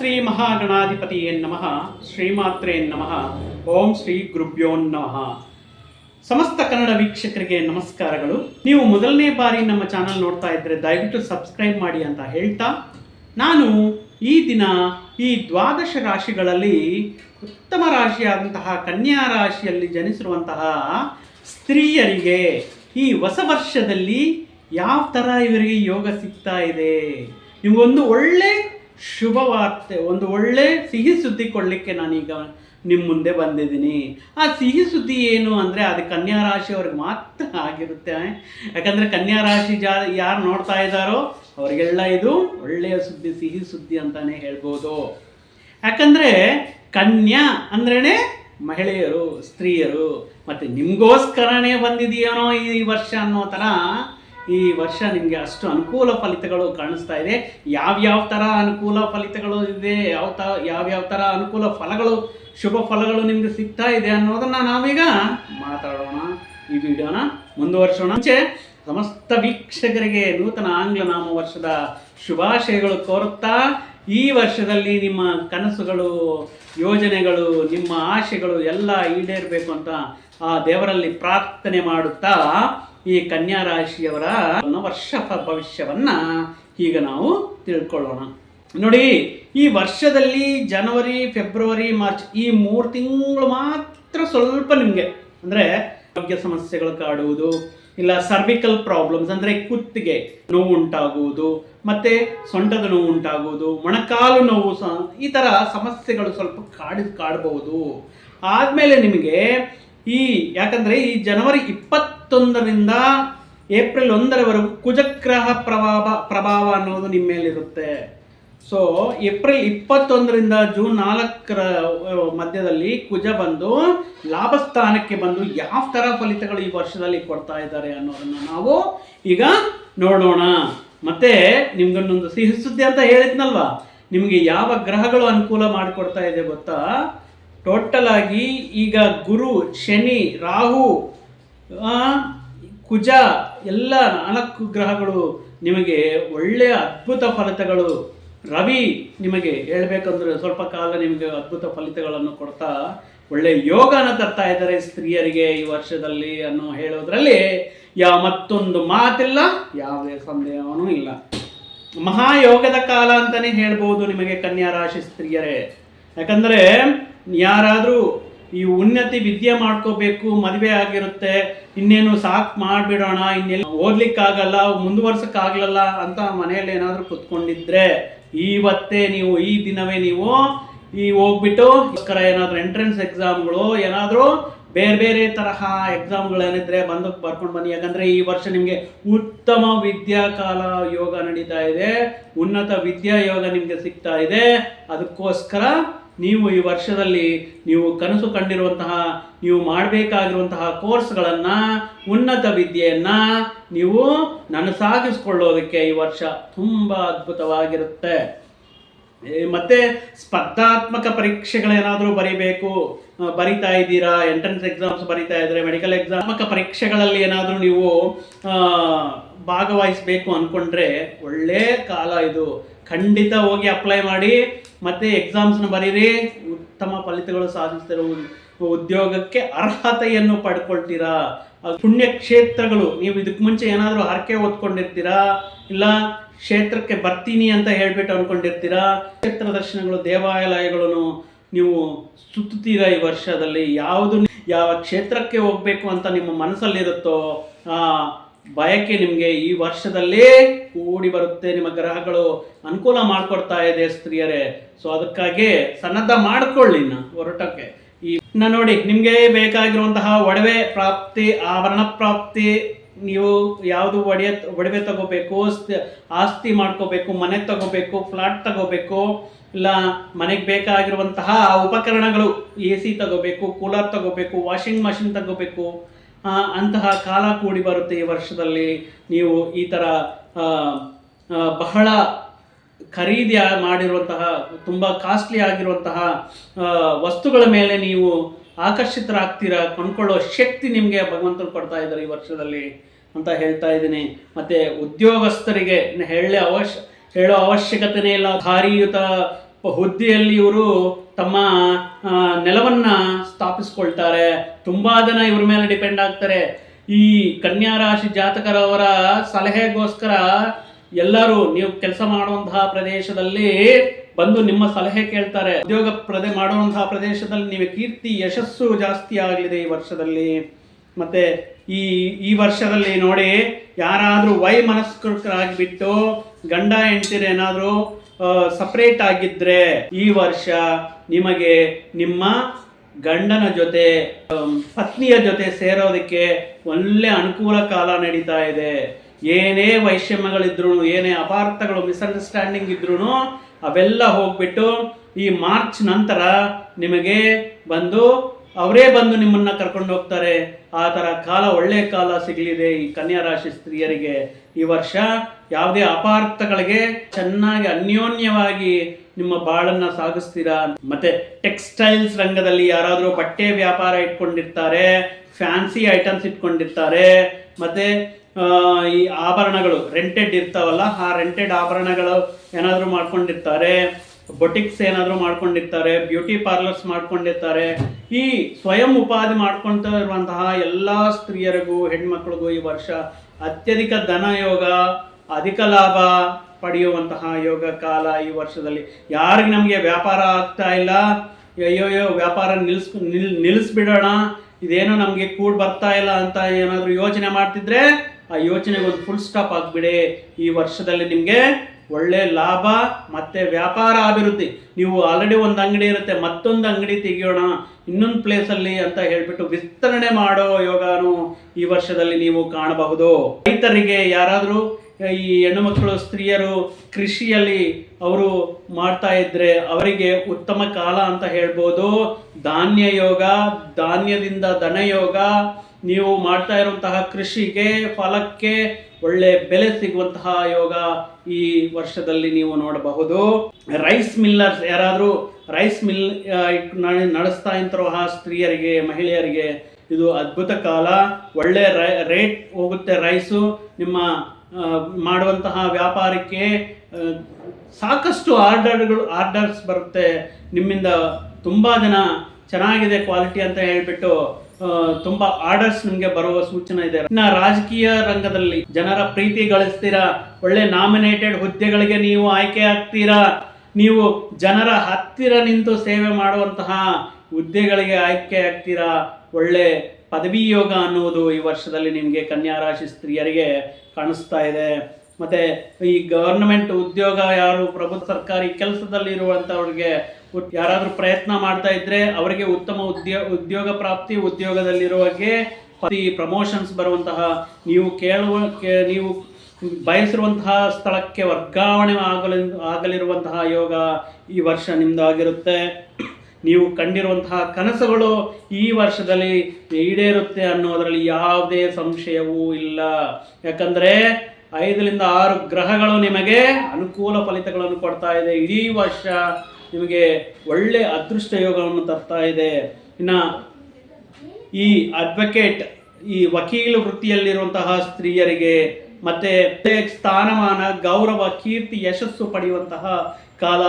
ಶ್ರೀ ಮಹಾಗಣಾಧಿಪತಿಯೇ ನಮಃ, ಶ್ರೀಮಾತ್ರೇ ನಮಃ, ಓಂ ಶ್ರೀ ಗುರುಭ್ಯೋ ನಮಃ. ಸಮಸ್ತ ಕನ್ನಡ ವೀಕ್ಷಕರಿಗೆ ನಮಸ್ಕಾರಗಳು. ನೀವು ಮೊದಲನೇ ಬಾರಿ ನಮ್ಮ ಚಾನಲ್ ನೋಡ್ತಾ ಇದ್ದರೆ ದಯವಿಟ್ಟು ಸಬ್ಸ್ಕ್ರೈಬ್ ಮಾಡಿ ಅಂತ ಹೇಳ್ತಾ, ನಾನು ಈ ದಿನ ಈ ದ್ವಾದಶ ರಾಶಿಗಳಲ್ಲಿ ಉತ್ತಮ ರಾಶಿಯಾದಂತಹ ಕನ್ಯಾ ರಾಶಿಯಲ್ಲಿ ಜನಿಸಿರುವಂತಹ ಸ್ತ್ರೀಯರಿಗೆ ಈ ಹೊಸ ವರ್ಷದಲ್ಲಿ ಯಾವ ಥರ ಇವರಿಗೆ ಯೋಗ ಸಿಗ್ತಾ ಇದೆ? ನಿಮಗೊಂದು ಒಳ್ಳೆ ಶುಭ ವಾರ್ತೆ ಒಂದು ಒಳ್ಳೆ ಸಿಹಿ ಸುದ್ದಿ ಕೊಡಲಿಕ್ಕೆ ನಾನೀಗ ನಿಮ್ಮ ಮುಂದೆ ಬಂದಿದ್ದೀನಿ. ಆ ಸಿಹಿ ಸುದ್ದಿ ಏನು ಅಂದರೆ ಅದು ಕನ್ಯಾ ರಾಶಿಯವ್ರಿಗೆ ಮಾತ್ರ ಆಗಿರುತ್ತೆ. ಯಾಕಂದರೆ ಕನ್ಯಾ ರಾಶಿ ಜಾ, ಯಾರು ನೋಡ್ತಾ ಇದ್ದಾರೋ ಅವರಿಗೆಲ್ಲ ಇದು ಒಳ್ಳೆಯ ಸುದ್ದಿ, ಸಿಹಿ ಸುದ್ದಿ ಅಂತಲೇ ಹೇಳ್ಬೋದು. ಯಾಕಂದರೆ ಕನ್ಯಾ ಅಂದ್ರೇ ಮಹಿಳೆಯರು, ಸ್ತ್ರೀಯರು. ಮತ್ತು ನಿಮಗೋಸ್ಕರನೇ ಬಂದಿದೆಯೇನೋ ಈ ವರ್ಷ ಅನ್ನೋ ಥರ ಈ ವರ್ಷ ನಿಮಗೆ ಅಷ್ಟು ಅನುಕೂಲ ಫಲಿತಗಳು ಕಾಣಿಸ್ತಾ ಇದೆ. ಯಾವ್ಯಾವ ಥರ ಅನುಕೂಲ ಫಲಿತಗಳು ಇದೆ, ಯಾವ ತ ಯಾವ್ಯಾವ ಥರ ಅನುಕೂಲ ಫಲಗಳು, ಶುಭ ಫಲಗಳು ನಿಮಗೆ ಸಿಗ್ತಾ ಇದೆ ಅನ್ನೋದನ್ನು ನಾವೀಗ ಮಾತಾಡೋಣ ಈ ವಿಡಿಯೋನ ಮುಂದುವರ್ಸೋಣ. ಮುಂಚೆ ಸಮಸ್ತ ವೀಕ್ಷಕರಿಗೆ ನೂತನ ಆಂಗ್ಲ ನಾಮ ವರ್ಷದ ಶುಭಾಶಯಗಳು ಕೋರುತ್ತಾ, ಈ ವರ್ಷದಲ್ಲಿ ನಿಮ್ಮ ಕನಸುಗಳು, ಯೋಜನೆಗಳು, ನಿಮ್ಮ ಆಶೆಗಳು ಎಲ್ಲ ಈಡೇರಬೇಕು ಅಂತ ಆ ದೇವರಲ್ಲಿ ಪ್ರಾರ್ಥನೆ ಮಾಡುತ್ತಾ ಈ ಕನ್ಯಾ ರಾಶಿಯವರ ವರ್ಷ ಭವಿಷ್ಯವನ್ನ ಈಗ ನಾವು ತಿಳ್ಕೊಳ್ಳೋಣ. ನೋಡಿ, ಈ ವರ್ಷದಲ್ಲಿ ಜನವರಿ, ಫೆಬ್ರವರಿ, ಮಾರ್ಚ್ ಈ ಮೂರು ತಿಂಗಳು ಮಾತ್ರ ಸ್ವಲ್ಪ ನಿಮಗೆ. ಅಂದರೆ ಆರೋಗ್ಯ ಸಮಸ್ಯೆಗಳು ಕಾಡುವುದು, ಇಲ್ಲ ಸರ್ವಿಕಲ್ ಪ್ರಾಬ್ಲಮ್ಸ್ ಅಂದರೆ ಕುತ್ತಿಗೆ ನೋವು ಉಂಟಾಗುವುದು ಮತ್ತು ಸೊಂಟದ ನೋವು ಉಂಟಾಗುವುದು ಮೊಣಕಾಲು ನೋವು ಸಹ ಈ ಥರ ಸಮಸ್ಯೆಗಳು ಸ್ವಲ್ಪ ಕಾಡಿ ಕಾಡಬಹುದು ಆದಮೇಲೆ ನಿಮಗೆ ಈ ಯಾಕಂದರೆ ಈ ಜನವರಿ ಇಪ್ಪತ್ತೊಂದರಿಂದ ಏಪ್ರಿಲ್ ಒಂದರವರೆಗೂ ಕುಜಗ್ರಹ ಪ್ರಭಾವ ಪ್ರಭಾವ ಅನ್ನೋದು ನಿಮ್ಮ ಮೇಲಿರುತ್ತೆ. ಸೊ ಏಪ್ರಿಲ್ ಇಪ್ಪತ್ತೊಂದರಿಂದ ಜೂನ್ ನಾಲ್ಕರ ಮಧ್ಯದಲ್ಲಿ ಕುಜ ಬಂದು ಲಾಭಸ್ಥಾನಕ್ಕೆ ಬಂದು ಯಾವ ಥರ ಫಲಿತಗಳು ಈ ವರ್ಷದಲ್ಲಿ ಕೊಡ್ತಾ ಇದ್ದಾರೆ ಅನ್ನೋದನ್ನು ನಾವು ಈಗ ನೋಡೋಣ ಮತ್ತೆ ನಿಮ್ಗೊಂದೊಂದು ಸಿಹಿ ಸುದ್ದಿ ಅಂತ ಹೇಳಿದ್ನಲ್ವಾ? ನಿಮಗೆ ಯಾವ ಗ್ರಹಗಳು ಅನುಕೂಲ ಮಾಡಿಕೊಡ್ತಾ ಇದೆ ಗೊತ್ತಾ? ಟೋಟಲ್ ಆಗಿ ಈಗ ಗುರು, ಶನಿ, ರಾಹು ಕುಜ, ಎಲ್ಲ ನಾಲ್ಕು ಗ್ರಹಗಳು ನಿಮಗೆ ಒಳ್ಳೆಯ ಅದ್ಭುತ ಫಲಿತಗಳು. ರವಿ ನಿಮಗೆ ಹೇಳಬೇಕಂದ್ರೆ ಸ್ವಲ್ಪ ಕಾಲ ನಿಮಗೆ ಅದ್ಭುತ ಫಲಿತಗಳನ್ನು ಕೊಡ್ತಾ ಒಳ್ಳೆಯ ಯೋಗನ ತರ್ತಾ ಇದ್ದಾರೆ ಸ್ತ್ರೀಯರಿಗೆ ಈ ವರ್ಷದಲ್ಲಿ ಅನ್ನೋ ಹೇಳೋದ್ರಲ್ಲಿ. ಯಾವ ಮತ್ತೊಂದು ಮಾತಿಲ್ಲ, ಯಾವುದೇ ಸಂದೇಹವೂ ಇಲ್ಲ. ಮಹಾಯೋಗದ ಕಾಲ ಅಂತಲೇ ಹೇಳ್ಬೋದು ನಿಮಗೆ ಕನ್ಯಾ ರಾಶಿ ಸ್ತ್ರೀಯರೇ. ಯಾಕಂದರೆ ಯಾರಾದರೂ ಈ ಉನ್ನತಿ ವಿದ್ಯೆ ಮಾಡ್ಕೋಬೇಕು, ಮದುವೆ ಆಗಿರುತ್ತೆ, ಇನ್ನೇನು ಸಾಕು ಮಾಡಿಬಿಡೋಣ, ಇನ್ನೆಲ್ಲ ಓದ್ಲಿಕ್ಕಾಗಲ್ಲ ಮುಂದುವರ್ಸಕ್ಕಾಗಲ್ಲ ಅಂತ ಮನೆಯಲ್ಲಿ ಏನಾದರೂ ಕುತ್ಕೊಂಡಿದ್ರೆ, ಇವತ್ತೇ ನೀವು ಈ ದಿನವೇ ನೀವು ಈ ಹೋಗ್ಬಿಟ್ಟು ಏನಾದರೂ ಎಂಟ್ರೆನ್ಸ್ ಎಕ್ಸಾಮ್ಗಳು ಏನಾದರೂ ಬೇರೆ ಬೇರೆ ತರಹ ಎಕ್ಸಾಮ್ಗಳೇನಿದ್ರೆ ಬಂದು ಬರ್ಕೊಂಡು ಬನ್ನಿ. ಯಾಕಂದರೆ ಈ ವರ್ಷ ನಿಮಗೆ ಉತ್ತಮ ವಿದ್ಯಾಕಾಲ ಯೋಗ ನಡೀತಾ ಇದೆ. ಉನ್ನತ ವಿದ್ಯಾ ಯೋಗ ನಿಮಗೆ ಸಿಗ್ತಾ ಇದೆ. ಅದಕ್ಕೋಸ್ಕರ ನೀವು ಈ ವರ್ಷದಲ್ಲಿ ನೀವು ಕನಸು ಕಂಡಿರುವಂತಹ, ನೀವು ಮಾಡಬೇಕಾಗಿರುವಂತಹ ಕೋರ್ಸ್ಗಳನ್ನು, ಉನ್ನತ ವಿದ್ಯೆಯನ್ನು ನೀವು ನನಸಾಗಿಸ್ಕೊಳ್ಳೋದಕ್ಕೆ ಈ ವರ್ಷ ತುಂಬ ಅದ್ಭುತವಾಗಿರುತ್ತೆ. ಮತ್ತು ಸ್ಪರ್ಧಾತ್ಮಕ ಪರೀಕ್ಷೆಗಳೇನಾದರೂ ಬರೀಬೇಕು? ಬರಿತಾ ಇದ್ದೀರಾ? ಎಂಟ್ರೆನ್ಸ್ ಎಕ್ಸಾಮ್ಸ್ ಬರಿತಾ ಇದ್ರೆ, ಮೆಡಿಕಲ್ ಎಕ್ಸಾಮ್ ಪರೀಕ್ಷೆಗಳಲ್ಲಿ ಏನಾದರೂ ನೀವು ಭಾಗವಹಿಸಬೇಕು ಅಂದ್ಕೊಂಡ್ರೆ ಒಳ್ಳೆ ಕಾಲ ಇದು. ಖಂಡಿತ ಹೋಗಿ ಅಪ್ಲೈ ಮಾಡಿ, ಮತ್ತೆ ಎಕ್ಸಾಮ್ಸ್ನ ಬರೀರಿ, ಉತ್ತಮ ಫಲಿತಗಳು ಸಾಧಿಸ್ತಿರೋ ಉದ್ಯೋಗಕ್ಕೆ ಅರ್ಹತೆಯನ್ನು ಪಡ್ಕೊಳ್ತೀರಾ? ಪುಣ್ಯ ಕ್ಷೇತ್ರಗಳು ನೀವು ಇದಕ್ಕೆ ಮುಂಚೆ ಏನಾದರೂ ಹರಕೆ ಓದ್ಕೊಂಡಿರ್ತೀರಾ ಇಲ್ಲ ಕ್ಷೇತ್ರಕ್ಕೆ ಬರ್ತೀನಿ ಅಂತ ಹೇಳ್ಬಿಟ್ಟು ಅನ್ಕೊಂಡಿರ್ತೀರಾ? ಕ್ಷೇತ್ರ ದರ್ಶನಗಳು, ದೇವಾಲಯಗಳನ್ನು ನೀವು ಸುತ್ತುತ್ತೀರಾ ಈ ವರ್ಷದಲ್ಲಿ? ಯಾವುದು ಯಾವ ಕ್ಷೇತ್ರಕ್ಕೆ ಹೋಗಬೇಕು ಅಂತ ನಿಮ್ಮ ಮನಸ್ಸಲ್ಲಿರುತ್ತೋ ಬಯಕೆ ನಿಮಗೆ ಈ ವರ್ಷದಲ್ಲೇ ಕೂಡಿ ಬರುತ್ತೆ ನಿಮ್ಮ ಗ್ರಹಗಳು. ಅನುಕೂಲ ಮಾಡಿಕೊಡ್ತಾ ಇದೆ ಸ್ತ್ರೀಯರೇ. ಸೊ ಅದಕ್ಕಾಗಿ ಸನ್ನದ್ಧ ಮಾಡಿಕೊಳ್ಳಿ ನಾ ಹೊರಟಕ್ಕೆ. ಈ ನಾ ನೋಡಿ, ನಿಮಗೆ ಬೇಕಾಗಿರುವಂತಹ ಒಡವೆ ಪ್ರಾಪ್ತಿ, ಆಭರಣ ಪ್ರಾಪ್ತಿ, ನೀವು ಯಾವುದು ಒಡೆಯ, ಒಡವೆ ತಗೋಬೇಕು ಆಸ್ತಿ ಮಾಡ್ಕೋಬೇಕು, ಮನೆ ತಗೋಬೇಕು, ಫ್ಲಾಟ್ ತಗೋಬೇಕು, ಇಲ್ಲ ಮನೆಗೆ ಬೇಕಾಗಿರುವಂತಹ ಉಪಕರಣಗಳು ಎ ಸಿ ತಗೋಬೇಕು, ಕೂಲರ್ ತಗೋಬೇಕು, ವಾಷಿಂಗ್ ಮಷಿನ್ ತಗೋಬೇಕು. ಅಂತಹ ಕಾಲ ಕೂಡಿ ಬರುತ್ತೆ ಈ ವರ್ಷದಲ್ಲಿ. ನೀವು ಈ ಥರ ಬಹಳ ಖರೀದಿ ಮಾಡಿರುವಂತಹ, ತುಂಬ ಕಾಸ್ಟ್ಲಿ ಆಗಿರುವಂತಹ ವಸ್ತುಗಳ ಮೇಲೆ ನೀವು ಆಕರ್ಷಿತರಾಗ್ತೀರಾ? ಕೊಂಡ್ಕೊಳ್ಳೋ ಶಕ್ತಿ ನಿಮಗೆ ಭಗವಂತರು ಕೊಡ್ತಾ ಇದ್ದಾರೆ ಈ ವರ್ಷದಲ್ಲಿ ಅಂತ ಹೇಳ್ತಾ ಇದ್ದೀನಿ. ಮತ್ತು ಉದ್ಯೋಗಸ್ಥರಿಗೆ ಹೇಳೋ ಅವಶ್ಯ, ಹೇಳೋ ಅವಶ್ಯಕತೆನೇ ಇಲ್ಲ. ಭಾರಿಯುತ ಹುದ್ದೆಯಲ್ಲಿ ಇವರು ತಮ್ಮ ನೆಲವನ್ನು ಸ್ಥಾಪಿಸ್ಕೊಳ್ತಾರೆ. ತುಂಬಾ ಜನ ಇವ್ರ ಮೇಲೆ ಡಿಪೆಂಡ್ ಆಗ್ತಾರೆ. ಈ ಕನ್ಯಾ ರಾಶಿ ಜಾತಕರವರ ಸಲಹೆಗೋಸ್ಕರ ಎಲ್ಲರೂ ನೀವು ಕೆಲಸ ಮಾಡುವಂತಹ ಪ್ರದೇಶದಲ್ಲಿ ಬಂದು ನಿಮ್ಮ ಸಲಹೆ ಕೇಳ್ತಾರೆ. ಉದ್ಯೋಗ ಪ್ರದೆ ಮಾಡುವಂತಹ ಪ್ರದೇಶದಲ್ಲಿ ನೀವು ಕೀರ್ತಿ, ಯಶಸ್ಸು ಜಾಸ್ತಿ ಆಗಲಿದೆ ಈ ವರ್ಷದಲ್ಲಿ. ಮತ್ತೆ ಈ ಈ ವರ್ಷದಲ್ಲಿ ನೋಡಿ, ಯಾರಾದರೂ ವೈ ಮನಸ್ಕರಾಗಿಬಿಟ್ಟು ಗಂಡ ಹೆಂಡ್ತಿರು ಏನಾದರೂ ಸಪ್ರೇಟ್ ಆಗಿದ್ರೆ ಈ ವರ್ಷ ನಿಮಗೆ ನಿಮ್ಮ ಗಂಡನ ಜೊತೆ ಪತ್ನಿಯ ಜೊತೆ ಸೇರೋದಕ್ಕೆ ಒಳ್ಳೆ ಅನುಕೂಲ ಕಾಲ ನಡೀತಾ ಇದೆ. ಏನೇ ವೈಷಮ್ಯಗಳಿದ್ರು ಏನೇ ಅಪಾರ್ಥಗಳು ಮಿಸ್ಅಂಡರ್ಸ್ಟ್ಯಾಂಡಿಂಗ್ ಇದ್ರೂ ಅವೆಲ್ಲ ಹೋಗ್ಬಿಟ್ಟು ಈ ಮಾರ್ಚ್ ನಂತರ ನಿಮಗೆ ಬಂದು ಅವರೇ ಬಂದು ನಿಮ್ಮನ್ನ ಕರ್ಕೊಂಡು ಹೋಗ್ತಾರೆ. ಆ ಥರ ಕಾಲ, ಒಳ್ಳೆ ಕಾಲ ಸಿಗಲಿದೆ ಈ ಕನ್ಯಾ ರಾಶಿ ಸ್ತ್ರೀಯರಿಗೆ. ಈ ವರ್ಷ ಯಾವುದೇ ಅಪಾರ್ಥಗಳಿಗೆ ಚೆನ್ನಾಗಿ, ಅನ್ಯೋನ್ಯವಾಗಿ ನಿಮ್ಮ ಬಾಳನ್ನ ಸಾಗಿಸ್ತೀರಾ ಮತ್ತೆ ಟೆಕ್ಸ್ಟೈಲ್ಸ್ ರಂಗದಲ್ಲಿ ಯಾರಾದರೂ ಬಟ್ಟೆ ವ್ಯಾಪಾರ ಇಟ್ಕೊಂಡಿರ್ತಾರೆ, ಫ್ಯಾನ್ಸಿ ಐಟಮ್ಸ್ ಇಟ್ಕೊಂಡಿರ್ತಾರೆ. ಮತ್ತೆ ಈ ಆಭರಣಗಳು ರೆಂಟೆಡ್ ಇರ್ತಾವಲ್ಲ, ಆ ರೆಂಟೆಡ್ ಆಭರಣಗಳು ಏನಾದರೂ ಮಾಡ್ಕೊಂಡಿರ್ತಾರೆ. ಬೊಟಿಕ್ಸ್ ಏನಾದರೂ ಮಾಡ್ಕೊಂಡಿರ್ತಾರೆ ಬ್ಯೂಟಿ ಪಾರ್ಲರ್ಸ್ ಮಾಡ್ಕೊಂಡಿರ್ತಾರೆ, ಈ ಸ್ವಯಂ ಉಪಾಧಿ ಮಾಡ್ಕೊಳ್ತಾ ಇರುವಂತಹ ಎಲ್ಲ ಸ್ತ್ರೀಯರಿಗೂ, ಹೆಣ್ಮಕ್ಳಿಗೂ ಈ ವರ್ಷ ಅತ್ಯಧಿಕ ಧನ ಯೋಗ, ಅಧಿಕ ಲಾಭ ಪಡೆಯುವಂತಹ ಯೋಗ ಕಾಲ ಈ ವರ್ಷದಲ್ಲಿ. ಯಾರಿಗೆ ನಮಗೆ ವ್ಯಾಪಾರ ಆಗ್ತಾ ಇಲ್ಲ? ಅಯ್ಯೋಯ್ಯೋ, ವ್ಯಾಪಾರ ನಿಲ್ಸ್, ನಿಲ್ ನಿಲ್ಲಿಸ್ಬಿಡೋಣ ಇದೇನೋ ನಮಗೆ ಕೂಡ್ ಬರ್ತಾ ಇಲ್ಲ ಅಂತ ಏನಾದರೂ ಯೋಚನೆ ಮಾಡ್ತಿದ್ರೆ, ಆ ಯೋಚನೆಗೆ ಒಂದು ಫುಲ್ ಸ್ಟಾಪ್ ಆಗಿಬಿಡಿ ಈ ವರ್ಷದಲ್ಲಿ ನಿಮಗೆ ಒಳ್ಳೆ ಲಾಭ ಮತ್ತೆ ವ್ಯಾಪಾರ ಅಭಿವೃದ್ಧಿ. ನೀವು ಆಲ್ರೆಡಿ ಒಂದು ಅಂಗಡಿ ಇರುತ್ತೆ, ಮತ್ತೊಂದು ಅಂಗಡಿ ತೆಗಿಯೋಣ, ಇನ್ನೊಂದು ಪ್ಲೇಸಲ್ಲಿ ಅಂತ ಹೇಳ್ಬಿಟ್ಟು ವಿಸ್ತರಣೆ ಮಾಡೋ ಯೋಗನು ಈ ವರ್ಷದಲ್ಲಿ ನೀವು ಕಾಣಬಹುದು. ರೈತರಿಗೆ ಯಾರಾದರೂ, ಈ ಹೆಣ್ಣು ಮಕ್ಕಳು, ಸ್ತ್ರೀಯರು ಕೃಷಿಯಲ್ಲಿ ಅವರು ಮಾಡ್ತಾ ಇದ್ರೆ ಅವರಿಗೆ ಉತ್ತಮ ಕಾಲ ಅಂತ ಹೇಳ್ಬೋದು. ಧಾನ್ಯ ಯೋಗ, ಧಾನ್ಯದಿಂದ ಧನಯೋಗ ನೀವು ಮಾಡ್ತಾ ಇರುವಂತಹ ಕೃಷಿಗೆ, ಫಲಕ್ಕೆ ಒಳ್ಳೆ ಬೆಲೆ ಸಿಗುವಂತಹ ಯೋಗ ಈ ವರ್ಷದಲ್ಲಿ ನೀವು ನೋಡಬಹುದು. ರೈಸ್ ಮಿಲ್ಲರ್ಸ್ ಯಾರಾದರೂ ರೈಸ್ ಮಿಲ್ ನಡೆಸ್ತಾ ಇಂತಹ ಸ್ತ್ರೀಯರಿಗೆ, ಮಹಿಳೆಯರಿಗೆ ಇದು ಅದ್ಭುತ ಕಾಲ. ಒಳ್ಳೆ ರೇಟ್ ಹೋಗುತ್ತೆ ರೈಸು. ನಿಮ್ಮ ಮಾಡುವಂತಹ ವ್ಯಾಪಾರಕ್ಕೆ ಸಾಕಷ್ಟು ಆರ್ಡರ್ಗಳು, ಆರ್ಡರ್ಸ್ ಬರುತ್ತೆ. ನಿಮ್ಮಿಂದ ತುಂಬ ಜನ ಚೆನ್ನಾಗಿದೆ ಕ್ವಾಲಿಟಿ ಅಂತ ಹೇಳ್ಬಿಟ್ಟು ತುಂಬಾ ಆರ್ಡರ್ಸ್ ನಿಮಗೆ ಬರುವ ಸೂಚನೆ ಇದೆ. ಇನ್ನ ರಾಜಕೀಯ ರಂಗದಲ್ಲಿ ಜನರ ಪ್ರೀತಿ ಗಳಿಸ್ತೀರಾ? ಒಳ್ಳೆ ನಾಮಿನೇಟೆಡ್ ಹುದ್ದೆಗಳಿಗೆ ನೀವು ಆಯ್ಕೆ ಆಗ್ತೀರಾ? ನೀವು ಜನರ ಹತ್ತಿರ ನಿಂತು ಸೇವೆ ಮಾಡುವಂತಹ ಹುದ್ದೆಗಳಿಗೆ ಆಯ್ಕೆ ಆಗ್ತೀರಾ? ಒಳ್ಳೆ ಪದವಿ ಯೋಗ ಅನ್ನುವುದು ಈ ವರ್ಷದಲ್ಲಿ ನಿಮಗೆ ಕನ್ಯಾ ರಾಶಿ ಸ್ತ್ರೀಯರಿಗೆ ಕಾಣಿಸ್ತಾ ಇದೆ. ಮತ್ತೆ ಈ ಗವರ್ನಮೆಂಟ್ ಉದ್ಯೋಗ ಯಾರು ಪ್ರಭುತ್ವ ಸರ್ಕಾರಿ ಕೆಲಸದಲ್ಲಿ ಇರುವಂತವ್ರಿಗೆ ಉತ್- ಯಾರಾದ್ರೂ ಪ್ರಯತ್ನ ಮಾಡ್ತಾ ಇದ್ರೆ ಅವರಿಗೆ ಉತ್ತಮ ಉದ್ಯೋಗ ಉದ್ಯೋಗ ಪ್ರಾಪ್ತಿ ಉದ್ಯೋಗದಲ್ಲಿರುವಾಗೆ ಪ್ರತಿ ಪ್ರಮೋಷನ್ಸ್ ಬರುವಂತಹ ನೀವು ಕೇಳುವ ನೀವು ಬಯಸಿರುವಂತಹ ಸ್ಥಳಕ್ಕೆ ವರ್ಗಾವಣೆ ಆಗಲಿ ಆಗಲಿರುವಂತಹ ಯೋಗ ಈ ವರ್ಷ ನಿಮ್ಮದಾಗಿರುತ್ತೆ ನೀವು ಕಂಡಿರುವಂತಹ ಕನಸುಗಳು ಈ ವರ್ಷದಲ್ಲಿ ಈಡೇರುತ್ತೆ ಅನ್ನೋದರಲ್ಲಿ ಯಾವುದೇ ಸಂಶಯವೂ ಇಲ್ಲ. ಯಾಕಂದ್ರೆ ಐದರಿಂದ ಆರು ಗ್ರಹಗಳು ನಿಮಗೆ ಅನುಕೂಲ ಫಲಿತಗಳನ್ನು ಕೊಡ್ತಾ ಇದೆ. ಇಡೀ ವರ್ಷ ನಿಮಗೆ ಒಳ್ಳೆ ಅದೃಷ್ಟ ಯೋಗವನ್ನು ತರ್ತಾ ಇದೆ. ಇನ್ನು ಈ ಅಡ್ವೊಕೇಟ್ ಈ ವಕೀಲ ವೃತ್ತಿಯಲ್ಲಿರುವಂತಹ ಸ್ತ್ರೀಯರಿಗೆ ಮತ್ತೆ ಸ್ಥಾನಮಾನ, ಗೌರವ, ಕೀರ್ತಿ, ಯಶಸ್ಸು ಪಡೆಯುವಂತಹ ಕಾಲ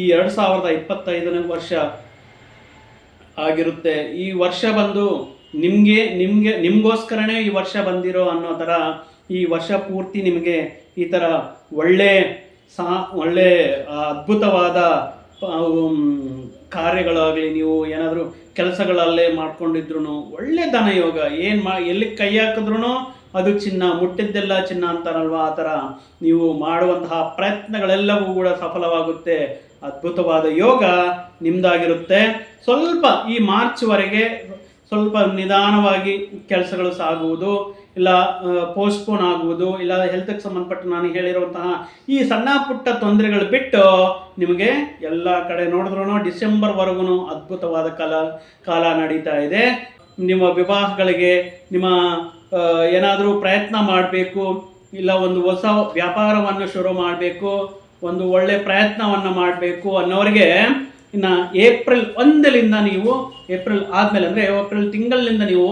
ಈ ಎರಡು ಸಾವಿರದ ಇಪ್ಪತ್ತೈದನೇ ವರ್ಷ ಆಗಿರುತ್ತೆ. ಈ ವರ್ಷ ಬಂದು ನಿಮಗೆ ನಿಮಗೆ, ನಿಮಗೋಸ್ಕರನೇ ಈ ವರ್ಷ ಬಂದಿರೋ ಅನ್ನೋ ಥರ ಈ ವರ್ಷ ಪೂರ್ತಿ ನಿಮಗೆ ಈ ಥರ ಒಳ್ಳೆ ಸಾ, ಒಳ್ಳೆ ಅದ್ಭುತವಾದ ಕಾರ್ಯಗಳಾಗಲಿ ನೀವು ಏನಾದರೂ ಕೆಲಸಗಳಲ್ಲೇ ಮಾಡ್ಕೊಂಡಿದ್ರು ಒಳ್ಳೆ ಧನ ಯೋಗ ಏನು ಮಾ ಎಲ್ಲಿ ಕೈ ಹಾಕಿದ್ರು ಅದು ಚಿನ್ನ, ಮುಟ್ಟಿದ್ದೆಲ್ಲ ಚಿನ್ನ ಅಂತಾರಲ್ವ? ಆ ಥರ ನೀವು ಮಾಡುವಂತಹ ಪ್ರಯತ್ನಗಳೆಲ್ಲವೂ ಕೂಡ ಸಫಲವಾಗುತ್ತೆ. ಅದ್ಭುತವಾದ ಯೋಗ ನಿಮ್ಮದಾಗಿರುತ್ತೆ ಸ್ವಲ್ಪ ಈ ಮಾರ್ಚ್ವರೆಗೆ ಸ್ವಲ್ಪ ನಿಧಾನವಾಗಿ ಕೆಲಸಗಳು ಸಾಗುವುದು. ಇಲ್ಲ ಪೋಸ್ಟ್ಪೋನ್ ಆಗುವುದು, ಇಲ್ಲ ಹೆಲ್ತ್ಗೆ ಸಂಬಂಧಪಟ್ಟ ನಾನು ಹೇಳಿರುವಂತಹ ಈ ಸಣ್ಣ ಪುಟ್ಟ ತೊಂದರೆಗಳು ಬಿಟ್ಟು ನಿಮಗೆ ಎಲ್ಲ ಕಡೆ ನೋಡಿದ್ರು ಡಿಸೆಂಬರ್ವರೆಗೂ ಅದ್ಭುತವಾದ ಕಾಲ ಕಾಲ ನಡೀತಾ ಇದೆ. ನಿಮ್ಮ ವಿವಾಹಗಳಿಗೆ ನಿಮ್ಮ ಏನಾದರೂ ಪ್ರಯತ್ನ ಮಾಡಬೇಕು, ಇಲ್ಲ ಒಂದು ಹೊಸ ವ್ಯಾಪಾರವನ್ನು ಶುರು ಮಾಡಬೇಕು, ಒಂದು ಒಳ್ಳೆ ಪ್ರಯತ್ನವನ್ನು ಮಾಡಬೇಕು ಅನ್ನೋರಿಗೆ ಇನ್ನು ಏಪ್ರಿಲ್ ಒಂದರಿಂದ ನೀವು, ಏಪ್ರಿಲ್ ಆದಮೇಲೆ ಅಂದರೆ ಏಪ್ರಿಲ್ ತಿಂಗಳಿನಿಂದ ನೀವು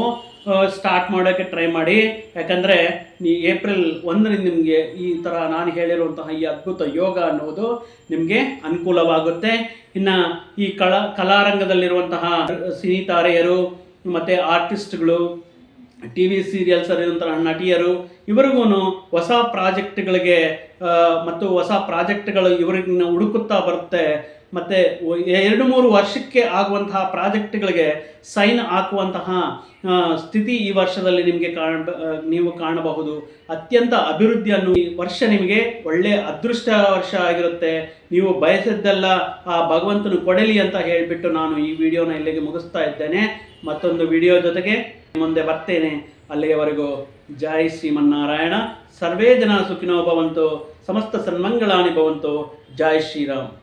ಸ್ಟಾರ್ಟ್ ಮಾಡೋಕ್ಕೆ ಟ್ರೈ ಮಾಡಿ. ಯಾಕಂದರೆ ನೀ ಏಪ್ರಿಲ್ ಒಂದರಿಂದ ನಿಮಗೆ ಈ ಥರ ನಾನು ಹೇಳಿರುವಂತಹ ಈ ಅದ್ಭುತ ಯೋಗ ಅನ್ನುವುದು ನಿಮಗೆ ಅನುಕೂಲವಾಗುತ್ತೆ. ಇನ್ನು ಈ ಕಲಾ ಕಲಾರಂಗದಲ್ಲಿರುವಂತಹ ಸಿನಿ ತಾರೆಯರು ಮತ್ತು ಆರ್ಟಿಸ್ಟ್ಗಳು ಟಿ ವಿ ಸೀರಿಯಲ್ಸ್ ಇರುವಂತಹ ನಟಿಯರು ಇವರಿಗೂ ಹೊಸ ಪ್ರಾಜೆಕ್ಟ್ಗಳಿಗೆ ಮತ್ತು ಹೊಸ ಪ್ರಾಜೆಕ್ಟ್ಗಳು ಇವರಿಗೆ ಹುಡುಕುತ್ತಾ ಬರುತ್ತೆ. ಮತ್ತು ಎರಡು ಮೂರು ವರ್ಷಕ್ಕೆ ಆಗುವಂತಹ ಪ್ರಾಜೆಕ್ಟ್ಗಳಿಗೆ ಸೈನ್ ಹಾಕುವಂತಹ ಸ್ಥಿತಿ ಈ ವರ್ಷದಲ್ಲಿ ನಿಮಗೆ ಕಾಣ ನೀವು ಕಾಣಬಹುದು. ಅತ್ಯಂತ ಅಭಿವೃದ್ಧಿಯನ್ನು ಈ ವರ್ಷ ನಿಮಗೆ ಒಳ್ಳೆಯ ಅದೃಷ್ಟ ವರ್ಷ ಆಗಿರುತ್ತೆ. ನೀವು ಬಯಸಿದ್ದೆಲ್ಲ ಆ ಭಗವಂತನು ಕೊಡಲಿ ಅಂತ ಹೇಳಿಬಿಟ್ಟು ನಾನು ಈ ವಿಡಿಯೋನ ಇಲ್ಲಿಗೆ ಮುಗಿಸ್ತಾ ಇದ್ದೇನೆ. ಮತ್ತೊಂದು ವಿಡಿಯೋ ಜೊತೆಗೆ ಮುಂದೆ ಬರ್ತೇನೆ. ಅಲ್ಲಿಯವರೆಗೂ ಜೈ ಶ್ರೀಮನ್ನಾರಾಯಣ. ಸರ್ವೇ ಜನ ಸುಖಿನೋ ಭವಂತು, ಸಮಸ್ತ ಸನ್ಮಂಗಳಾನಿ ಭವಂತು. ಜೈ ಶ್ರೀರಾಮ್.